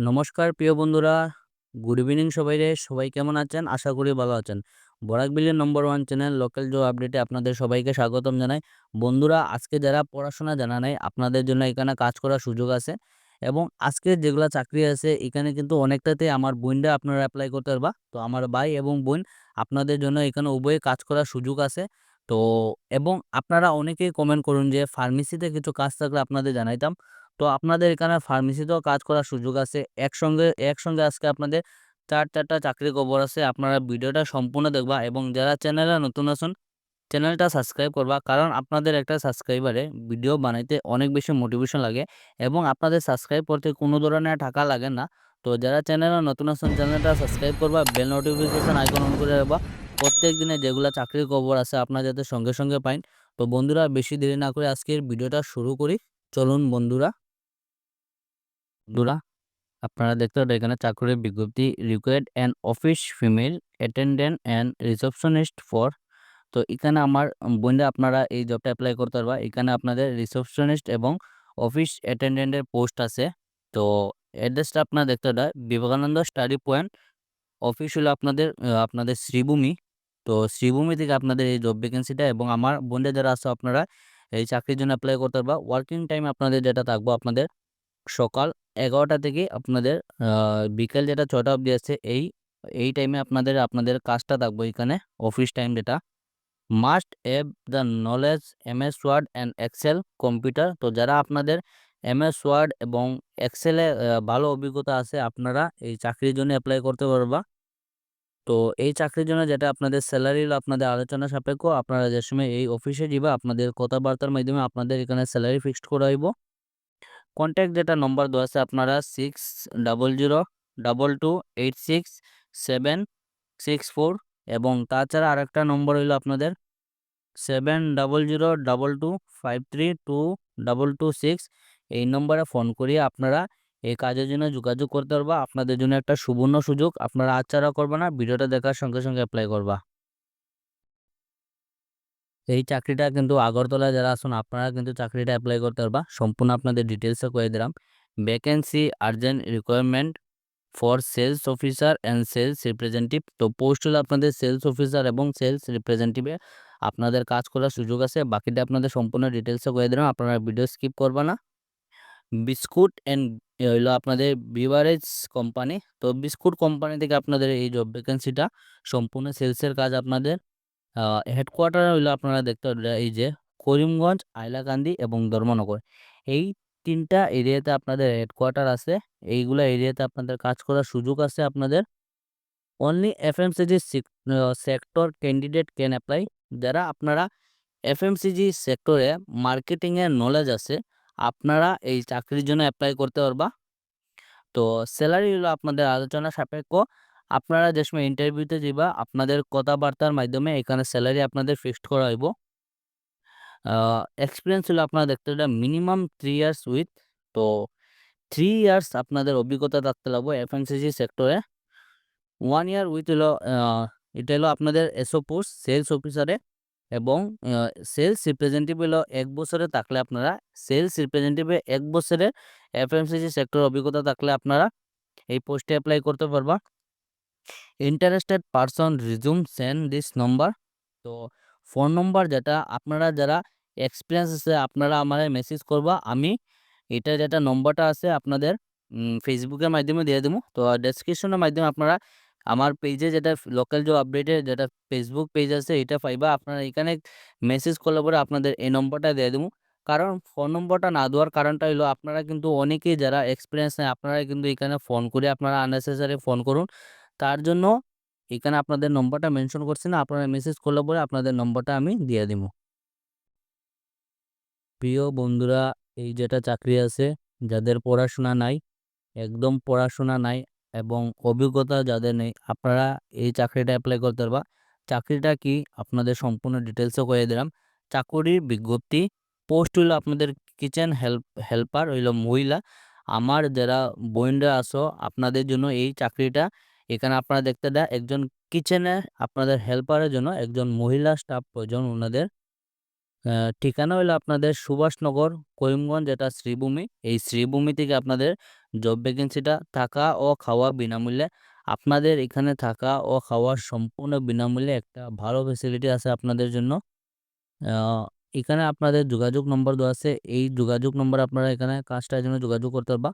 নমস্কার, প্রিয় বন্ধুরা। গুড ইভিনিং সবাইরে। সবাই কেমন আছেন? আশা করি ভালো আছেন। বরাকবিলের number one channel local job আপডেটে আপনাদের সবাইকে স্বাগতম জানাই। বন্ধুরা, আজকে যারা পড়াশোনা জানা নাই, আপনাদের জন্য এখানে কাজ করার সুযোগ আছে। এবং আজকে যেগুলো চাকরি আছে, এখানে কিন্তু অনেকটাতে আমার বোনরা আপনারা অ্যাপ্লাই করতে পারবা। তো আমার ভাই এবং বোন আপনাদের জন্য এখানে উভয়ে কাজ করার সুযোগ আছে। তো, এবং আপনারা অনেকেই কমেন্ট করুন যে ফার্মেসিতে কিছু কাজ থাকলে আপনাদের জানাইতাম। তো আপনাদের এখানে ফার্মেসিতেও কাজ করার সুযোগ আছে। একসঙ্গে একসঙ্গে আজকে আপনাদের চার, চারটা চাকরি খবর আছে। আপনারা ভিডিওটা সম্পূর্ণ দেখবা এবং যারা চ্যানেলে নতুন আছেন চ্যানেলটা সাবস্ক্রাইব করবা। কারণ আপনাদের একটা সাবস্ক্রাইবারে ভিডিও বানাইতে অনেক বেশি মোটিভেশন লাগে এবং আপনাদের সাবস্ক্রাইব করতে কোনো ধরনের টাকা লাগে না। তো যারা চ্যানেলে নতুন আছেন চ্যানেলটা সাবস্ক্রাইব করবা বেল নোটিফিকেশন আইকন অন করে রাখবা। প্রত্যেক দিনে যেগুলো চাকরির খবর আছে, আপনারা যাতে সঙ্গে সঙ্গে পাইন। তো বন্ধুরা, বেশি দেরি না করে আজকের ভিডিওটা শুরু করি। চলুন বন্ধুরা। বন্ধুরা, আপনারা দেখতে পারেন এখানে চাকরির বিজ্ঞপ্তি required and office female attendant and receptionist for তো এখানে আমার বোনরা আপনারা এই জবটা অ্যাপ্লাই করতে পারবা। এখানে আপনাদের রিসেপশনিস্ট এবং অফিস অ্যাটেন্ডেন্টের পোস্ট আছে। তো অ্যাড্রেসটা আপনারা দেখতে পারেন বিবেকানন্দ স্টাডি পয়েন্ট অফিস হলো আপনাদের আপনাদের শ্রীভূমি। তো শ্রীভূমি থেকে আপনাদের এই জব ভ্যাকেন্সিটা এবং আমার বোনরা যারা আছে, আপনারা এই চাকরির জন্য অ্যাপ্লাই করতে পারবা। ওয়ার্কিং টাইম আপনাদের যেটা থাকব, আপনাদের সকাল এগারোটা থেকে আপনাদের বিকেল যেটা ছটা অবধি আছে, এই এই টাইমে আপনাদের আপনাদের কাজটা থাকব এখানে অফিস টাইম যেটা। Must have the knowledge M S Word and Excel computer তো যারা আপনাদের এম এস ওয়ার্ড এবং এক্সেলে ভালো অভিজ্ঞতা আছে, আপনারা এই চাকরির জন্য অ্যাপ্লাই করতে পারবা। তো এই চাকরির জন্য যেটা আপনাদের স্যালারি আপনাদের আলোচনা সাপেক্ষ, আপনারা যে সময় এই অফিসে যাবা আপনাদের কথাবার্তার মাধ্যমে আপনাদের এখানে স্যালারি ফিক্সড করা হইব কন্ট্যাক্ট যেটা নম্বর দেওয়া আছে আপনারা six double zero double two eight six seven six four এবং তাছাড়া আরেকটা নম্বর হইল আপনাদের seven double zero double two five three two double two six এই নম্বরে ফোন করিয়ে আপনারা এই কাজের জন্য যোগাযোগ করতে পারবা। আপনাদের জন্য একটা সুবর্ণ সুযোগ। আপনারা আচ্ছারা করবে না, ভিডিওটা দেখার সঙ্গে সঙ্গে অ্যাপ্লাই করবা। এই চাকরিটা কিন্তু আগরতলায় যারা আসুন আপনারা কিন্তু চাকরিটা অ্যাপ্লাই করতে পারবা। সম্পূর্ণ আপনাদের ডিটেলসে করে দিলাম। Vacancy urgent requirement for sales officer and sales representative তো পোস্ট হলো আপনাদের সেলস অফিসার এবং সেলস রিপ্রেজেন্টেটিভে আপনাদের কাজ করার সুযোগ আছে। বাকিটা আপনাদের সম্পূর্ণ ডিটেলসে করে দিলাম, আপনারা ভিডিও স্কিপ করবা না। বিস্কুট অ্যান্ড হইল আপনাদের বিভারেজ কোম্পানি তো বিস্কুট কোম্পানি থেকে আপনাদের এই জব ভ্যাকেন্সিটা সম্পূর্ণ সেলসের কাজ আপনাদের হেডকোয়ার্টার হইল আপনারা দেখতে পারবেন, এই যে করিমগঞ্জ আইলাকান্দি এবং ধর্মনগর। এই তিনটা এরিয়াতে আপনাদের হেডকোয়ার্টার আছে। এইগুলা এরিয়াতে আপনাদের কাজ করার সুযোগ আছে আপনাদের। Only FMCG sector candidate can apply যারা আপনারা এফএমসিজি সেক্টরে মার্কেটিংয়ের নলেজ আছে, আপনারা এই চাকরির জন্য অ্যাপ্লাই করতে পারবা। তো স্যালারি হলো আপনাদের আলোচনা সাপেক্ষ। আপনারা যে সময় ইন্টারভিউতে যাবা আপনাদের কথাবার্তার মাধ্যমে এখানে স্যালারি আপনাদের ফিক্সড করা হইব। এক্সপিরিয়েন্স হলো আপনারা দেখতে পাবেন মিনিমাম থ্রি ইয়ার্স উইথ তো থ্রি ইয়ার্স আপনাদের অভিজ্ঞতা থাকতে লাগবে এফএমসিজি সেক্টরে ওয়ান ইয়ার উইথ হলো এটা হলো আপনাদের এসও পোস্ট সেলস অফিসারে এবং সেলস রিপ্রেজেন্টেটিভ হলো এক বছরে থাকলে আপনারা সেলস রিপ্রেজেন্টেটিভে এক বছরের এফএমসিজি সেক্টর অভিজ্ঞতা থাকলে আপনারা এই পোস্টে অ্যাপ্লাই করতে পারবা। Interested person resume send this number তো ফোন নম্বর যেটা, আপনারা যারা এক্সপিরিয়েন্স আছে, আপনারা আমার মেসেজ করবা, আমি এটা যেটা নম্বরটা আছে আপনাদের ফেসবুকের মাধ্যমে দিয়ে দেবো। তো ডেসক্রিপশনের মাধ্যমে আপনারা আমার পেজে যেটা লোকাল জব আপডেটে যেটা ফেসবুক পেজ আছে, এটা পাইবা। আপনারা এখানে মেসেজ করলে পরে আপনাদের এই নম্বরটা দিয়ে দেবো। কারণ ফোন নম্বরটা না দেওয়ার কারণটা হলো আপনারা কিন্তু অনেকেই যারা এক্সপিরিয়েন্স নেই আপনারা কিন্তু এখানে ফোন করে, আপনারা আননেসেসারি ফোন করুন। তার জন্য এখানে আপনাদের নম্বরটা মেনশন করছি না, আপনারা মেসেজ করলে পরে আপনাদের নম্বরটা আমি দিয়ে দিব। প্রিয় বন্ধুরা, এই যেটা চাকরি আছে, যাদের পড়াশোনা নাই, একদম পড়াশোনা নাই এবং অভিজ্ঞতা যাদের নেই, আপনারা এই চাকরিটা অ্যাপ্লাই করতে পারবা। চাকরিটা কি? আপনাদের সম্পূর্ণ ডিটেলসও করে দিলাম। চাকরির বিজ্ঞপ্তি পোস্ট হইল আপনাদের কিচেন হেল্প হেল্পার হইল মহিলা। আমার যারা বোনরা আসো আপনাদের জন্য এই চাকরিটা এখানে আপনারা দেখতে দেয় একজন কিচেনে আপনাদের হেল্পারের জন্য একজন মহিলা স্টাফ প্রয়োজন ওনাদের ঠিকানা হলো আপনাদের সুভাষনগর, করিমগঞ্জ, যেটা শ্রীভূমি এই শ্রীভূমি থেকে আপনাদের জব ভ্যাকেন্সিটা থাকা ও খাওয়া বিনামূল্যে। আপনাদের এখানে থাকা ও খাওয়া সম্পূর্ণ বিনামূল্যে একটা ভালো ফেসিলিটি আছে আপনাদের জন্য। এখানে আপনাদের যোগাযোগ নম্বর দেওয়া আছে। এই যোগাযোগ নম্বর আপনারা এখানে কাজটার জন্য যোগাযোগ করতে পারবা।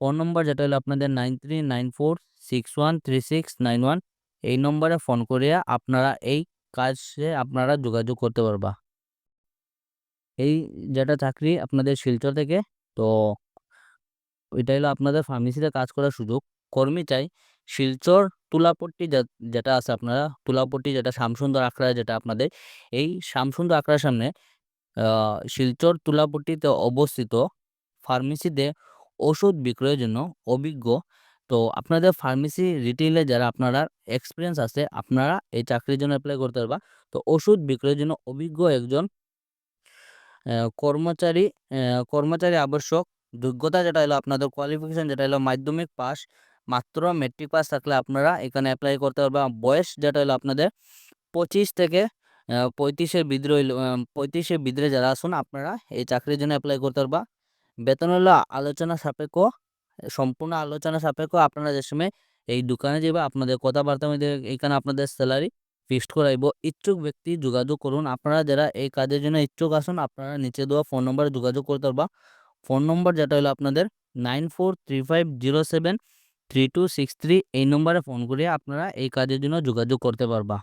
ফোন নম্বর যেটা হলো আপনাদের 9394613691 এই নম্বরে ফোন করিয়া আপনারা এই কাজে আপনারা যোগাযোগ করতে পারবা। এই যেটা চাকরি আপনাদের শিলচর থেকে। তো এটা হলো আপনাদের ফার্মেসিতে কাজ করার সুযোগ। কর্মী চাই, শিলচর তুলাপট্টি যেটা আছে আপনারা, তুলাপট্টি যেটা শামসুন্দর আখড়া যেটা আপনাদের, এই শামসুন্দর আখড়ার সামনে শিলচর তুলাপট্টিতে অবস্থিত ফার্মেসিতে ওষুধ বিক্রয়ের জন্য অভিজ্ঞ তো আপনাদের ফার্মেসি রিটেইলে যারা আপনারা এক্সপিরিয়েন্স আছে, আপনারা এই চাকরির জন্য অ্যাপ্লাই করতে পারবা। তো ওষুধ বিক্রয়ের জন্য অভিজ্ঞ একজন কর্মচারী কর্মচারী আবশ্যক। যোগ্যতা যেটা হলো, আপনাদের কোয়ালিফিকেশন যেটা হলো, মাধ্যমিক পাস মাত্র মেট্রিক পাস থাকলে আপনারা এখানে অ্যাপ্লাই করতে পারবা। বয়স যেটা হলো, আপনাদের ২৫ থেকে পঁয়ত্রিশের ৩৫ এর ভিতরে হইল আ ৩৫ এর ভিতরে যারা আসুন আপনারা এই চাকরির জন্য অ্যাপ্লাই করতে পারবা। বেতন হলো আলোচনা সাপেক্ষ সম্পূর্ণ আলোচনা সাপেক্ষ আপনারা যে সময় এই দোকানে যাইবা, আপনাদের কথাবার্তা মধ্যে এইখানে আপনাদের স্যালারি ফিক্সড করাইব। ইচ্ছুক ব্যক্তি যোগাযোগ করুন। আপনারা যারা এই কাজের জন্য ইচ্ছুক আসুন আপনারা নিচে দেওয়া ফোন নম্বরে যোগাযোগ করতে পারবা। ফোন নম্বর যেটা হলো আপনাদের 9435073263 এই নম্বরে ফোন করিয়া আপনারা এই কাজের জন্য যোগাযোগ করতে পারবা।